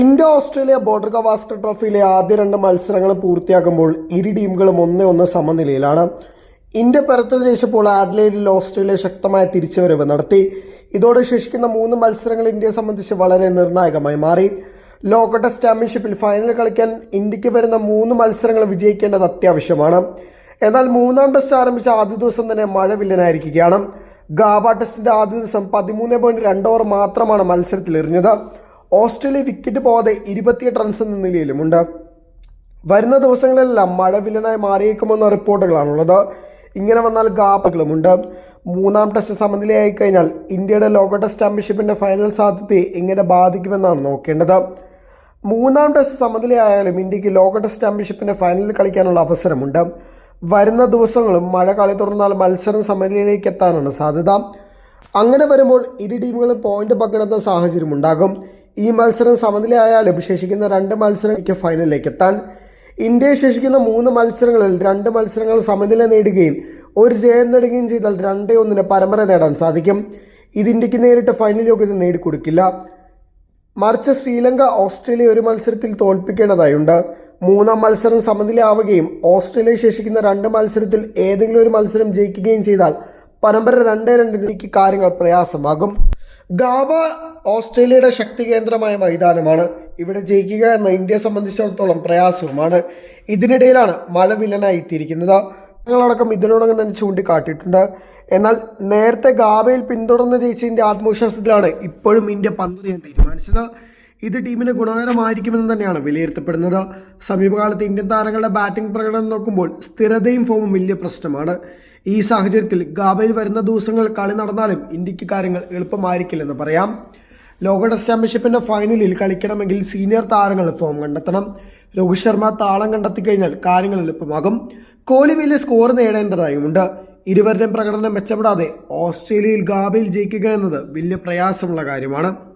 India Australia border Gavaskar ട്രോഫിയിലെ ആദ്യ രണ്ട് മത്സരങ്ങൾ പൂർത്തിയാക്കുമ്പോൾ ഇരു ടീമുകളും ഒന്നേ ഒന്ന് സമനിലയിലാണ്. ഇന്ത്യ പരത്തിൽ ജയിച്ചപ്പോൾ ആഡ്ലൈഡിൽ ഓസ്ട്രേലിയ ശക്തമായ തിരിച്ചുവരവ് നടത്തി. ഇതോടെ ശേഷിക്കുന്ന മൂന്ന് മത്സരങ്ങൾ ഇന്ത്യയെ സംബന്ധിച്ച് വളരെ നിർണായകമായി മാറി. ലോക ടെസ്റ്റ് ചാമ്പ്യൻഷിപ്പിൽ ഫൈനൽ കളിക്കാൻ ഇന്ത്യയ്ക്ക് വരുന്ന മൂന്ന് മത്സരങ്ങൾ വിജയിക്കേണ്ടത് അത്യാവശ്യമാണ്. എന്നാൽ മൂന്നാം ടെസ്റ്റ് ആരംഭിച്ച ആദ്യ ദിവസം തന്നെ മഴ വില്ലനായിരിക്കുകയാണ്. ഗാബ ടെസ്റ്റിന്റെ ആദ്യ ദിവസം പതിമൂന്ന് പോയിന്റ് രണ്ട് ഓവർ മാത്രമാണ് മത്സരത്തിൽ എറിഞ്ഞത് ഓസ്ട്രേലിയ വിക്കറ്റ് പോകാതെ ഇരുപത്തിയെട്ട് റൺസ് എന്ന നിലയിലുമുണ്ട്. വരുന്ന ദിവസങ്ങളിലെല്ലാം മഴ വില്ലനായി മാറിയേക്കുമെന്ന റിപ്പോർട്ടുകളാണുള്ളത്. ഇങ്ങനെ വന്നാൽ ഗാപ്പുകളുമുണ്ട് മൂന്നാം ടെസ്റ്റ് സമനിലയായി കഴിഞ്ഞാൽ ഇന്ത്യയുടെ ലോക ടെസ്റ്റ് ചാമ്പ്യൻഷിപ്പിന്റെ ഫൈനൽ സാധ്യതയെ എങ്ങനെ ബാധിക്കുമെന്നാണ് നോക്കേണ്ടത്. മൂന്നാം ടെസ്റ്റ് സമനിലയായാലും ഇന്ത്യയ്ക്ക് ലോക ടെസ്റ്റ് ചാമ്പ്യൻഷിപ്പിന്റെ ഫൈനലിൽ കളിക്കാനുള്ള അവസരമുണ്ട്. വരുന്ന ദിവസങ്ങളും മഴ കളി തുറന്നാൽ മത്സരം സമനിലയിലേക്ക് എത്താനാണ് സാധ്യത. അങ്ങനെ വരുമ്പോൾ ഇരു ടീമുകളും പോയിന്റ് പങ്കിടുന്ന സാഹചര്യം ഉണ്ടാകും ഈ മത്സരം സമനിലയായാലും ശേഷിക്കുന്ന രണ്ട് മത്സരങ്ങൾക്ക് ഫൈനലിലേക്ക് എത്താൻ. ഇന്ത്യയെ ശേഷിക്കുന്ന മൂന്ന് മത്സരങ്ങളിൽ രണ്ട് മത്സരങ്ങൾ സമനില നേടുകയും ഒരു ജയം നേടുകയും ചെയ്താൽ രണ്ടേ ഒന്നിന് പരമ്പര നേടാൻ സാധിക്കും. ഇത് ഇന്ത്യയ്ക്ക് നേരിട്ട് ഫൈനൽ യോഗ്യത നേടിക്കൊടുക്കില്ല. മറിച്ച് ശ്രീലങ്ക ഓസ്ട്രേലിയ ഒരു മത്സരത്തിൽ തോൽപ്പിക്കേണ്ടതായുണ്ട്. മൂന്നാം മത്സരം സമനിലയാവുകയും ഓസ്ട്രേലിയ ശേഷിക്കുന്ന രണ്ട് മത്സരത്തിൽ ഏതെങ്കിലും ഒരു മത്സരം ജയിക്കുകയും ചെയ്താൽ പരമ്പര രണ്ടേ രണ്ടിലേക്ക് കാര്യങ്ങൾ പ്രയാസമാകും. ഗാബ ഓസ്ട്രേലിയയുടെ ശക്തി കേന്ദ്രമായ മൈതാനമാണ്. ഇവിടെ ജയിക്കുക എന്ന ഇന്ത്യയെ സംബന്ധിച്ചിടത്തോളം പ്രയാസവുമാണ്. ഇതിനിടയിലാണ് മഴ വില്ലനായി എത്തിയിരിക്കുന്നത് ഞങ്ങളടക്കം ഇതിനോടകം തന്നെ ചൂണ്ടിക്കാട്ടിയിട്ടുണ്ട്. എന്നാൽ നേരത്തെ ഗാബയിൽ പിന്തുടർന്ന് ജയിച്ചതിന്റെ ആത്മവിശ്വാസത്തിലാണ് ഇപ്പോഴും ഇന്ത്യ പന്തെറിയാൻ തീരുമാനിച്ചത്. ഇത് ടീമിന് ഗുണകരമായിരിക്കുമെന്ന് തന്നെയാണ് വിലയിരുത്തപ്പെടുന്നത്. സമീപകാലത്ത് ഇന്ത്യൻ താരങ്ങളുടെ ബാറ്റിംഗ് പ്രകടനം നോക്കുമ്പോൾ സ്ഥിരതയും ഫോമും വലിയ പ്രശ്നമാണ്. ഈ സാഹചര്യത്തിൽ ഗാബയിൽ വരുന്ന ദിവസങ്ങൾ കളി നടന്നാലും ഇന്ത്യയ്ക്ക് കാര്യങ്ങൾ എളുപ്പമായിരിക്കില്ലെന്ന് പറയാം. ലോക ടെസ്റ്റ് ചാമ്പ്യൻഷിപ്പിന്റെ ഫൈനലിൽ കളിക്കണമെങ്കിൽ സീനിയർ താരങ്ങൾ ഫോം കണ്ടെത്തണം. രോഹിത് ശർമ്മ താളം കണ്ടെത്തി കഴിഞ്ഞാൽ കാര്യങ്ങൾ എളുപ്പമാകും. കോഹ്ലി വലിയ സ്കോർ നേടേണ്ടതായുമുണ്ട്. ഇരുവരുടെയും പ്രകടനം മെച്ചപ്പെടാതെ ഓസ്ട്രേലിയയിൽ ഗാബയിൽ ജയിക്കുക എന്നത് വലിയ പ്രയാസമുള്ള കാര്യമാണ്.